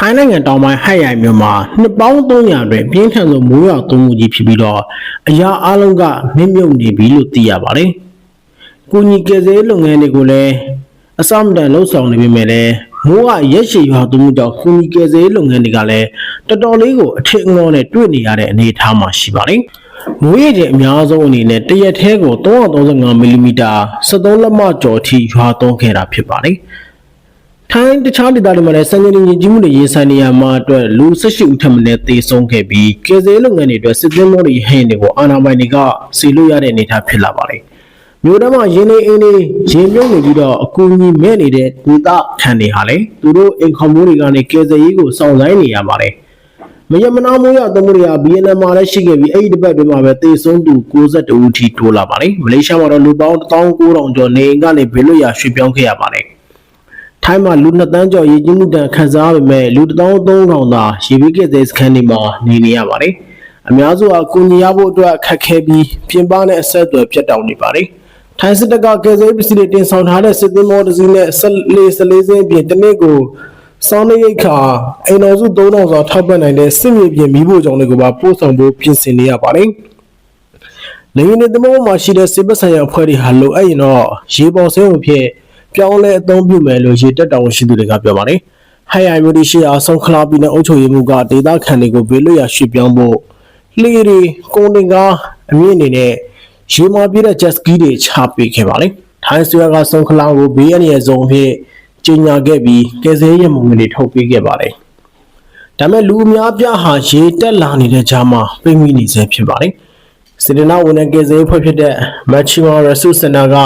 ထိုင်းနိုင်ငံတောင်ပိုင်းဟိုက်ရိုင်မြို့မှာနှစ်ပေါင်း300အတွင်းပြင်းထန်ဆုံးမိုးရွာသွန်းမှုကြီးဖြစ်ပြီးတော့အရာအလုံးကမြင့်မြုပ်နေပြီလို့သိရပါတယ်။ကုညီကယ်ဆယ်ရေးလုပ်ငန်းတွေကိုလည်းအစမတန်လှုပ်ဆောင်နေပေမဲ့လည်းမိုးကရက်ရှည်ရွာသွန်းမှုကြောင့်ကုညီကယ်ဆယ်ရေးလုပ်ငန်းတွေကလည်းတော်တော်လေးကိုအထင်အငေါနဲ့တွေ့နေရတဲ့အနေအထားမှာရှိပါတယ်။မိုးရေချိန်အများဆုံးအနေနဲ့တရက်သေးကို335မီလီမီတာ73လက်မကျော်အထိရွာသွန်းခဲ့တာဖြစ်ပါတယ်။ ထိုင်းတခြားဒေသတွေမှာလည်းစံချိန်ရင်ကြီးမှုတွေရေးဆိုင်နေရမှာအတွက်လူ18ဦးထပ်မံသေဆုံးခဲ့ပြီးကယ်ဆယ်ရေးလုပ်ငန်းတွေအတွက်စစ်သွင်းမောတွေဟင်းတွေကိုအာဏာပိုင်တွေကစီလို့ရတဲ့အနေအထားဖြစ်လာပါတယ်။မြို့ထဲမှာရင်းနေအင်းနေရင်မြုပ်နေပြီးတော့အကူအညီမဲ့နေတဲ့ဒေသခံတွေဟာလည်းသူတို့အိမ်ခေါင်မိုးတွေကနေကယ်ဆယ်ရေးကိုစောင့်ဆိုင်းနေရပါတယ်။မယမနာမိုးရသမှုတွေက BNN မှာလည်းရှိခဲ့ပြီးအဲ့ဒီတစ်ပတ်တွင်းမှာပဲသေဆုံးသူ62ဦးထိတိုးလာပါတယ်။မလေးရှားမှာတော့လူပေါင်း19000ကျော်နေအိမ်ကနေဘေးလွတ်ရာရွှေ့ပြောင်းခဲ့ရပါတယ်။ ထိုင်းမှာလူနှစ်တန်းကျော်ရေကြီးမှုတန်ခံစားရပေမဲ့လူ13000သာရေဘေးကယ်ဆယ်စခန်းတွေမှာနေနေရပါတယ်။အများစုဟာကုညီရဖို့အတွက်ခက်ခဲပြီးပြင်ပနဲ့အဆက်အသွယ်ပြတ်တောက်နေပါတယ်။ထိုင်းစစ်တပ်ကကယ်ဆယ်ရေးပစ္စည်းတွေတင်ဆောင်ထားတဲ့စစ်သင်္ဘောတစ်စီးနဲ့ဆက်လေးစလေးစင်းပြင်တစ်နေ့ကိုစောင်းနေရိတ်ခါအိမ်တော်စု3000ကျော်ထောက်ပံ့နိုင်တဲ့စစ်မြေပြင်မိဖို့ကြောင့်တွေကိုပါပို့ဆောင်ဖို့ပြင်ဆင်နေရပါတယ်။လေယာဉ်တွေသမောမှာရှိတဲ့စေပဆိုင်ရာအဖွဲ့တွေဟာလိုအပ်ရင်တော့ရေပေါ်ဆင်းဝင်ဖြစ် ပြောင်းလဲအသုံးပြုမယ်လို့ရေတက်တောင်ရှိသူတွေကပြောပါတယ်။ဟိုင်ယိုင်မျိုးဒီရှိအောင်ဆုံးခလာပြည်နယ်အုပ်ချုပ်ရေးမှူးကဒေသခံတွေကိုဘေးလွတ်ရာရွှေ့ပြောင်းဖို့လှေတွေကုန်တင်ကားအမြင့်အနေနဲ့ရေမာပြည့်တဲ့ jet ski တွေချပေးခဲ့ပါတယ်။ထိုင်းဆွေကဆုံးခလာကိုဘေးအန္တရာယ်ဆုံးအဖြစ်ကြီးညာခဲ့ပြီးကယ်ဆယ်ရေးမှုငွေတွေထုတ်ပေးခဲ့ပါတယ်။ဒါပေမဲ့လူအများပြားဟာရေတက်လာနေတဲ့ကြားမှာပြိမိနေစေဖြစ်ပါတယ်။စေတနာဝန်ထမ်းကယ်ဆယ်ရေးဖွဲ့ဖြစ်တဲ့ Machima Resource Center က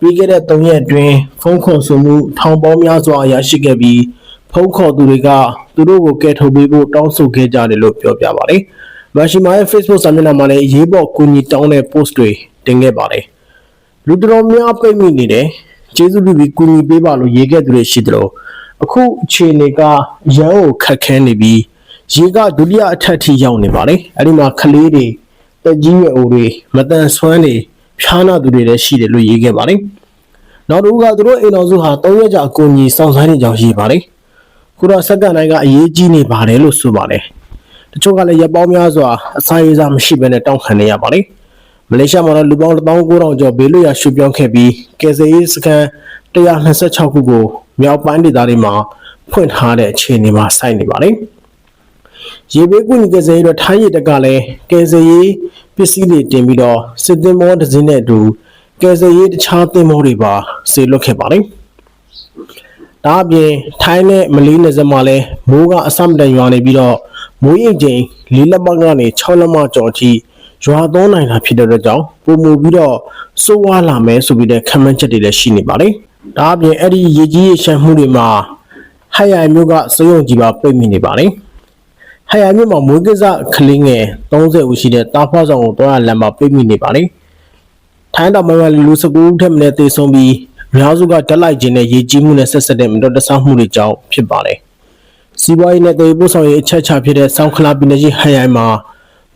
ပြီးခဲ့တဲ့3ရက်အတွင်းဖုန်းခေါ်ဆိုမှုထောင်ပေါင်းများစွာရရှိခဲ့ပြီးဖုန်းခေါ်သူတွေကသူတို့ကိုကယ်ထုတ်ပေးဖို့တောင်းဆိုခဲ့ကြတယ်လို့ပြောပြပါတယ်။ Machima ရဲ့ Facebook စာမျက်နှာမှာလည်းအရေးပေါ်ကူညီတောင်းတဲ့ post တွေတင်ခဲ့ပါတယ်။လူတော်တော်များပိတ်မိနေတယ်။ကျေးဇူးပြုပြီးကူညီပေးပါလို့ရေးခဲ့သူတွေရှိတယ်လို့အခုအခြေအနေကရန်ကိုခက်ခဲနေပြီးရေကဒုတိယအထက်ထိရောက်နေပါတယ်။အဲဒီမှာကလေးတွေတက်ကြီးရွယ်အိုတွေမတန်ဆွမ်းတွေဖျားနာသူတွေလည်းရှိတယ်လို့ရေးခဲ့ပါတယ်။ နောက်တစ်ခုကသူတို့အိမ်တော်စုဟာ၃ရက်ကြာအကူအညီစောင့်ဆိုင်းနေကြောင်းရေးပါတယ်။ခုတော့စက္ကန့်တိုင်းကအရေးကြီးနေပါတယ်လို့ဆိုပါတယ်။တချို့ကလည်းရပ်ပေါင်းများစွာအစာရေစာမရှိဘဲနဲ့တောင်းခံနေရပါတယ်။မလေးရှားမှာတော့လူပေါင်း19000ကျော်ဘေးလွတ်ရာရွှေ့ပြောင်းခဲ့ပြီးကယ်ဆယ်ရေးစခန်း126ခုကိုမြောက်ပိုင်းဒေသတွေမှာဖွင့်ထားတဲ့အခြေအနေမှာစိုက်နေပါတယ်။ရေဘေးကူညီကယ်ဆယ်ရေးအတွက်ထိုင်းရေတပ်ကလည်းကယ်ဆယ်ရေးပစ္စည်းတွေတင်ပြီးတော့စစ်သင်္ဘောတစ်စင်းနဲ့အတူ ကယ်ဆယ်ရေးတခြားသင်္ဘောတွေပါစေလွှတ်ခဲ့ပါတယ်။ဒါအပြင်ထိုင်းနဲ့မလေးနယ်စပ်မှာလည်းမိုးကအဆမတန်ရွာနေပြီးတော့မိုးရိပ်ချိန်၄လက်မကနေ6လက်မကျော်အထိရွာသွန်းနိုင်တာဖြစ်တဲ့အတွက်ကြောင့်ပုံမူပြီးတော့စိုးဝါလာမယ်ဆိုပြီးတဲ့ခံမှန်းချက်တွေလည်းရှိနေပါတယ်။ဒါအပြင်အဲ့ဒီရေကြီးရေရှမ်းမှုတွေမှာဟိုင်ယိုင်မျိုးကစရုံကြီးပါပိတ်မိနေပါတယ်။ဟိုင်ယာမြို့မှာမွေးကစားကလေးငယ်30ဦးရှိတဲ့တာဖွားဆောင်ကိုတွားရလမ်းမှာပြိမိနေပါလေ။ ထိုင်းတော်မှာလူ19ဦးထက်မနည်းသေဆုံးပြီးအများစုကဓာတ်လိုက်ခြင်းနဲ့ရေကြီးမှုနဲ့ဆက်ဆက်တဲ့မတော်တဆမှုတွေကြောင့်ဖြစ်ပါတယ်။စီးပွားရေးနဲ့ဒေသပို့ဆောင်ရေးအချက်အချာဖြစ်တဲ့ဆောင်းခလာပြည်နယ်ကြီးဟိုင်ယိုင်မှာ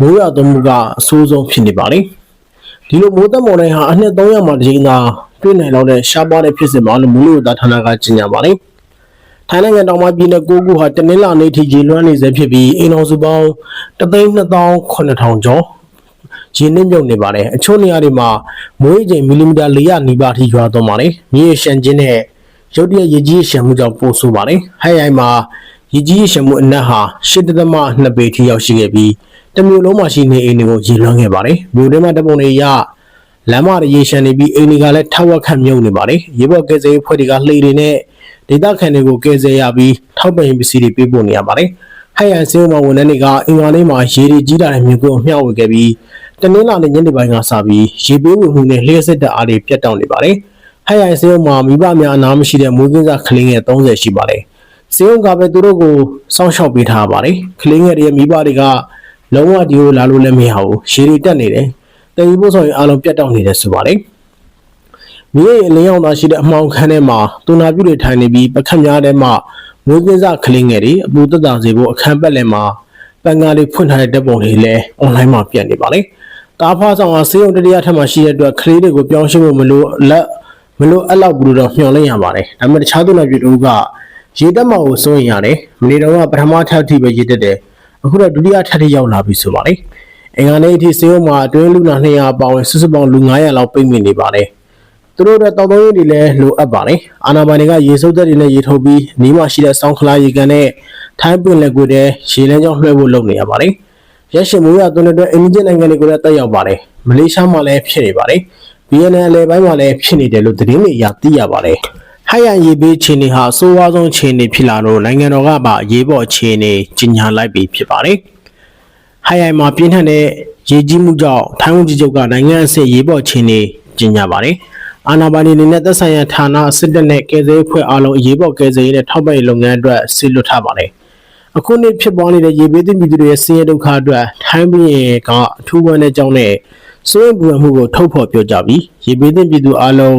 မိုးရွာသွန်းမှုကအဆိုးဆုံးဖြစ်နေပါလေ။ဒီလိုမိုးသက်မော်တိုင်းဟာအနှစ်300မှာတစ်ကြိမ်သာတွေ့နိုင်တော့တဲ့ရှားပါးတဲ့ဖြစ်စဉ်မှာလို့မိုးလေဝသဌာနကကြေညာပါတယ်။ထိုင်းနိုင်ငံတောင်ပိုင်းပြည်နယ်9ခုဟာတနင်္လာနေ့ထိရေလွှမ်းနေစေဖြစ်ပြီးအိမ်တော်စုပေါင်း3,200,000ကျော် ရေနစ်မြုပ်နေပါတယ်အချို့နေရာတွေမှာမွေးချိန်မီလီမီတာ400နီးပါးထိရွာသွန်းပါတယ်မြေရှမ်းချင်းနဲ့ရုတ်တရက်ရေကြီးရှမ်းမှုကြောင့်ပိုဆိုးပါတယ်ဟဲ့ရိုင်မှာရေကြီးရှမ်းမှုအနက်ဟာ8.2ပေထိရောက်ရှိခဲ့ပြီးတမျိုးလုံးမှာရှိနေအိမ်တွေကိုရေလွှမ်းခဲ့ပါတယ်မြို့ထဲမှာတပုံတွေရလမ်းမတွေရေရှမ်းနေပြီးအိမ်တွေကလည်းထက်ဝက်ခန့်မြုပ်နေပါတယ်ရေဘော့ကဲဆယ်ရေးဖွဲ့တွေကလှေတွေနဲ့ဒေသခံတွေကိုကယ်ဆယ်ရပြီးထောက်ပံ့ရေးပစ္စည်းတွေပေးပို့နေရပါတယ် ဟိုင်ယန်စင်းမဝန်ထမ်းတွေကအင်္ဂါနေ့မှာရေတွေကြီးတာတဲ့မြို့ကိုမျှဝေခဲ့ပြီးတနင်္လာနေ့ညနေပိုင်းကစပြီးရေပေးဝေမှုနဲ့လျှက်စစ်တပ်အားတွေပြတ်တောက်နေပါတယ်ဟိုင်ယန်စင်းမှာမိဘများအနာမရှိတဲ့မွေးကင်းစားကလေးငယ်30ရှိပါတယ်စင်းကပဲသူတို့ကိုစောင့်ရှောက်ပေးထားပါတယ်ကလေးငယ်တွေရဲ့မိဘတွေကလုံးဝဒီကိုလာလို့လည်းမရဘူးရေတွေတက်နေတယ်တည်ယူဖို့ဆိုရင်အားလုံးပြတ်တောက်နေတယ်ဆိုပါတယ်မြေရဲ့အလင်းရောင်သာရှိတဲ့အမှောင်ခန်းထဲမှာတူနာပြုတွေထိုင်နေပြီးပခက်များထဲမှာ မွေးကင်းစားကလေးငယ်တွေအပူသက်သာစေဖို့အခန်းပတ်လည်မှာပန်ကားလေးဖွင့်ထားတဲ့ဓာတ်ပုံတွေလည်း online မှာပြန့်နေပါလေ။တာဖားဆောင်ကစေယုံတတိယထပ်မှာရှိတဲ့အတွက်ကလေးတွေကိုပြောင်းရှင်းဖို့မလို့လက်မလို့အဲ့လောက်ဘူးလို့တော့မျှော်လင့်ရပါတယ်။ဒါပေမဲ့တခြားသူနာပြုတို့ကရေတက်မှာကိုစိုးရင်ရတယ်မနေ့တော့ကပထမထပ်ထိပဲရေတက်တယ်အခုတော့ဒုတိယထပ်ထိရောက်လာပြီဆိုပါလေအင်္ဂါနေ့အထိစေယုံမှာအတွင်းလူနာ200ပေါင်းစုစုပေါင်းလူ900လောက်ပိတ်မိနေပါတယ် သူတို့တော့တောက်သုံးရည်တွေလည်းလိုအပ်ပါတယ်အာနာပိုင်တွေကရေစုပ်သက်တွေနဲ့ရေထုတ်ပြီးနီးမှရှိတဲ့ဆောင်းခလာရေကန်နဲ့ထိုင်းပင်လက်ကိုတည်းရေလမ်းကြောင်းလွှဲဖို့လုပ်နေရပါတယ်ရက်ရှင်မိုးရသွန်းတဲ့အတွက်အိန္ဒိယနိုင်ငံတွေကိုလည်းတက်ရောက်ပါတယ်မလေးရှားမှာလည်းဖြစ်နေပါတယ် BNN အလဲပိုင်းမှာလည်းဖြစ်နေတယ်လို့သတင်းတွေအရသိရပါတယ်ဟိုင်ယန်ရေဘေးခြေနေဟာအဆိုးဝါးဆုံးခြေနေဖြစ်လာတော့နိုင်ငံတော်ကပါရေပေါ်ခြေနေကြီးညာလိုက်ပြီးဖြစ်ပါတယ်ဟိုင်ယန်မှာပြင်းထန်တဲ့ရေကြီးမှုကြောင့်ထိုင်းဝန်ကြီးချုပ်ကနိုင်ငံအဆင့်ရေပေါ်ခြေနေကြီးညာပါတယ် အာဏာပိုင်တွေအနေနဲ့သက်ဆိုင်ရာဌာနစစ်တပ်နဲ့ကယ်ဆယ်ရေးအဖွဲ့အားလုံးအရေးပေါ်ကယ်ဆယ်ရေးနဲ့ထောက်ပံ့ရေးလုပ်ငန်းအတွက်ဆီလွတ်ထားပါတယ်အခုနှစ်ဖြစ်ပွားနေတဲ့ရေဘေးသင့်ပြည်သူတွေရဲ့ဆင်းရဲဒုက္ခအတွက်ထိုင်းပြည်ကအထူးဝမ်းတဲ့ကြောင်းနဲ့စိုးရိမ်ပူပန်မှုကိုထုတ်ဖော်ပြောကြားပြီးရေဘေးသင့်ပြည်သူအားလုံး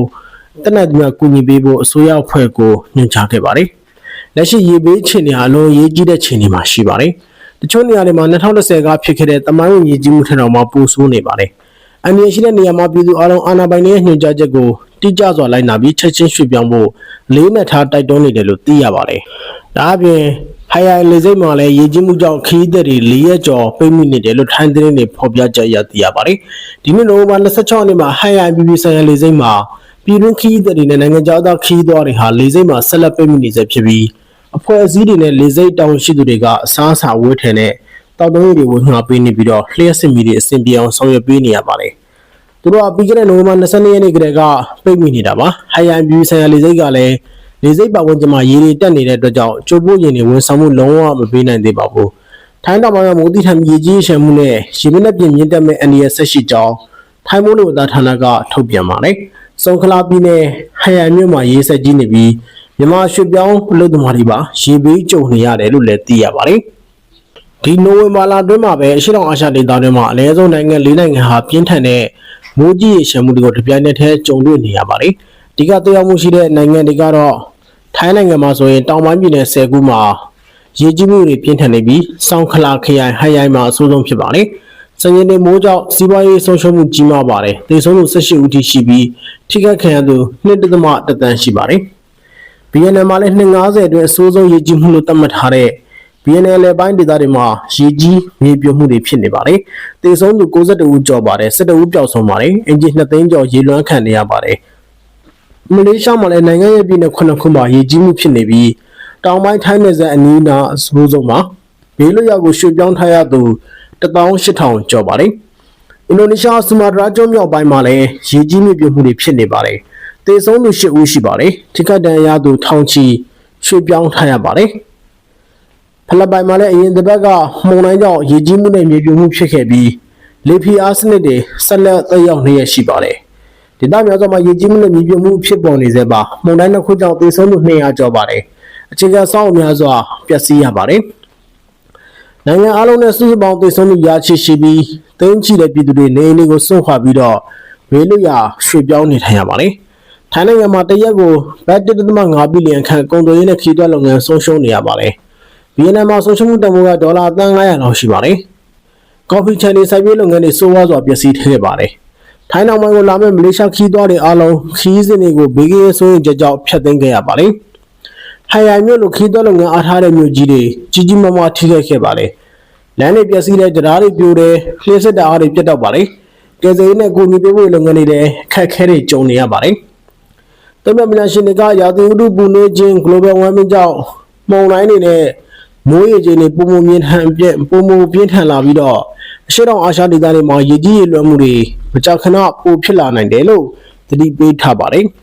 တနက်တည်းကူညီပေးဖို့အစိုးရအဖွဲ့ကိုညွှန်ကြားခဲ့ပါတယ်။လက်ရှိရေဘေးခြေနေအလုံးရေးကြီးတဲ့ခြေနေမှာရှိပါတယ်။တချို့နေရာတွေမှာ2010ကဖြစ်ခဲ့တဲ့တမိုင်းဝင်ရေကြီးမှုထက်တော့မှပိုဆိုးနေပါတယ်။ အန်ဒီရှိတဲ့နေရာမှာပြည်သူအားလုံးအာဏာပိုင်တွေရဲ့ညွှန်ကြားချက်ကိုတိကျစွာလိုက်နာပြီးချက်ချင်းရွှေ့ပြောင်းဖို့လေးနက်ထားတိုက်တွန်းနေတယ်လို့သိရပါတယ်။ဒါအပြင်ဟိုင်ယိုင်လေစိတ်မှာလည်းရေကြီးမှုကြောင့်ခီးသက်တွေ၄ရက်ကျော်ပိတ်မိနေတယ်လို့ထိုင်းသတင်းတွေဖော်ပြကြရသိရပါတယ်။ဒီနေ့နိုဝင်ဘာ26ရက်နေ့မှာဟိုင်ယိုင်ပြည်ပြည်ဆိုင်ရာလေစိတ်မှာပြည်တွင်းခီးသက်တွေနဲ့နိုင်ငံခြားသားခီးသွားတွေဟာလေစိတ်မှာဆက်လက်ပိတ်မိနေစေဖြစ်ပြီးအဖွဲ့အစည်းတွေနဲ့လေစိတ်တောင်းရှိသူတွေကအစားအစာဝတ်ထည်နဲ့ တောက်တုံးရည်တွေဝေငှပေးနေပြီးတော့လျှက်စစ်မီတွေအဆင်ပြေအောင်ဆောင်ရွက်ပေးနေရပါတယ်။သူတို့ကပြီးခဲ့တဲ့နိုဝင်ဘာ22ရက်နေ့ကတည်းကပိတ်မိနေတာပါ။ဟိုင်ယိုင်ပြည်ဆိုင်ရာလေစိတ်ကလည်းလေစိတ်ပတ်ဝန်းကျင်မှာရေတွေတက်နေတဲ့အတွက်ကြောင့်ကျိုးပိုးရင်တွေဝန်ဆောင်မှုလုံးဝမပေးနိုင်သေးပါဘူး။ထိုင်းတောင်ပိုင်းမှာမိုးတိထံမြေကြီးရှမ်းမှုနဲ့ရေမနဲ့ပြင်မြင့်တက်မဲ့အန်ဒီရဆက်ရှိကြောင်းထိုင်းမိုးလေဝသဌာနကထုတ်ပြန်ပါတယ်။စုံခလာပြည်နယ်ဟယံမြို့မှာရေဆက်ကြီးနေပြီးမြန်မာရွှေပြောင်းလူသမားတွေပါရေဘေးကြုံနေရတယ်လို့လည်းသိရပါတယ်။ ဒီနိုဝင်ဘာလအတွင်းမှာပဲအရှေ့တောင်အာရှဒေသတွင်းမှာအလဲဆုံးနိုင်ငံ၄နိုင်ငံဟာပြင်းထန်တဲ့မိုးကြီးရေရှမ်းမှုတွေကိုတပြိုင်နက်တည်းကြုံတွေ့နေရပါတယ်။ဒီကတရားမှုရှိတဲ့နိုင်ငံတွေကတော့ထိုင်းနိုင်ငံမှာဆိုရင်တောင်ပိုင်းပြည်နယ်၁၀ခုမှာရေကြီးမှုတွေပြင်းထန်နေပြီးစောင်းခလာခရိုင်ဟိုင်ယိုင်မှာအဆိုးဆုံးဖြစ်ပါတယ်။စင်ရင်တွေမိုးကြောင့်စီးပွားရေးဆုံးရှုံးမှုကြီးမားပါတယ်။ဒေဆုံးလို့18ဦးထိရှိပြီးထိခိုက်ခံရသူ2.1တန်းရှိပါတယ်။ BNN မှာလည်း250အတွင်းအဆိုးဆုံးရေကြီးမှုလို့သတ်မှတ်ထားတဲ့ BNN လေပိုင်းဒေသတွေမှာရေကြီးမြေပြိုမှုတွေဖြစ်နေပါတယ်။တေဆုံးသူ62ဦးကျော်ပါတယ်12ဦးပျောက်ဆုံးပါတယ်။အင်ဂျီ2သိန်းကျော်ရေလွှမ်းခံနေရပါတယ်။မလေးရှားမှာလည်းနိုင်ငံရဲ့ပြည်နယ်ခုနှစ်ခုမှာရေကြီးမှုဖြစ်နေပြီးတောင်ပိုင်းထိုင်းနယ်စပ်အနီးနားအဆိုးဆုံးမှာဘေးလွတ်ရာကိုရွှေ့ပြောင်းထားရသူ18000ကျော်ပါတယ်။အင်ဒိုနီးရှားဆူမာတရာကျွန်းမြောက်ပိုင်းမှာလည်းရေကြီးမြေပြိုမှုတွေဖြစ်နေပါတယ်။တေဆုံးသူ8ဦးရှိပါတယ်။ထိခိုက်ဒဏ်ရာရသူထောင်ချီရွှေ့ပြောင်းထားရပါတယ်။ ဖလပိုင်မှာလည်းအရင်တစ်ပတ်ကမှုန်တိုင်းကြောင့်ရေကြီးမှုနဲ့မြေပြိုမှုဖြစ်ခဲ့ပြီးလေဖီအားစနစ်တွေဆက်လက်သက်ရောက်နေရရှိပါတယ်။ဒေသများစွာမှာရေကြီးမှုနဲ့မြေပြိုမှုဖြစ်ပေါ်နေစေပါမှုန်တိုင်းတစ်ခုကြောင့်တေဆုံးသူ200ကျော်ပါတယ်။အခြေခံစောင့်အများစွာပျက်စီးရပါတယ်။နိုင်ငံအလုံးနဲ့စုစုပေါင်းသေဆုံးမှုရာချီရှိပြီးတင်းချီတဲ့ပြည်သူတွေနေအိမ်တွေကိုစွန့်ခွာပြီးတော့ဘေးလွတ်ရာရွှေ့ပြောင်းနေထိုင်ရပါတယ်။ထိုင်းနိုင်ငံမှာတရက်ကိုဘတ်1.5ဘီလီယံခန့်ကုန်သွယ်ရေးနဲ့ခရီးသွားလုပ်ငန်းဆုံးရှုံးနေရပါတယ်။ ဗီယက်နမ်မှာဆုံးရှုံးမှုတန်ဖိုးကဒေါ်လာ3,900လောက်ရှိပါတယ်။ကော်ဖီချန်နေစိုက်ပျိုးလုပ်ငန်းတွေစိုးဝါးစွာပျက်စီးခဲ့ပါတယ်။ထိုင်းနိုင်ငံကိုလာမဲ့မလေးရှားခရီးသွားတွေအားလုံးခရီးစဉ်တွေကိုဘေးကင်းဆိုရင်ကြောက်ဖျက်သိမ်းခဲ့ရပါတယ်။ဟိုင်ယိုင်မြို့လိုခီးသွက်လုပ်ငန်းအားထားတဲ့မြို့ကြီးတွေကြီးကြီးမားမားထိခိုက်ခဲ့ပါလေ။လမ်းတွေပျက်စီးတဲ့တရားတွေပြိုတယ်၊လျှက်စစ်တာအားတွေပြတ်တောက်ပါလေ။ကယ်ဆယ်ရေးနဲ့အကူအညီပေးဖို့လုပ်ငန်းတွေလည်းအခက်အခဲတွေကြုံနေရပါတယ်။သမ္မတမနာရှင်တွေကရာသီဥတုပူနွေးခြင်း global warming ကြောင့်မှုန်တိုင်းတွေနဲ့ မိုးရေချိန်တွေပုံမမြင့်ထန်ပြက်ပုံမပြင်းထန်လာပြီးတော့အရှိတောင်အာရှဒေသတွေမှာရေကြီးရေလွှမ်းမှုတွေမကြာခဏပိုဖြစ်လာနိုင်တယ်လို့သတိပေးထားပါတယ်။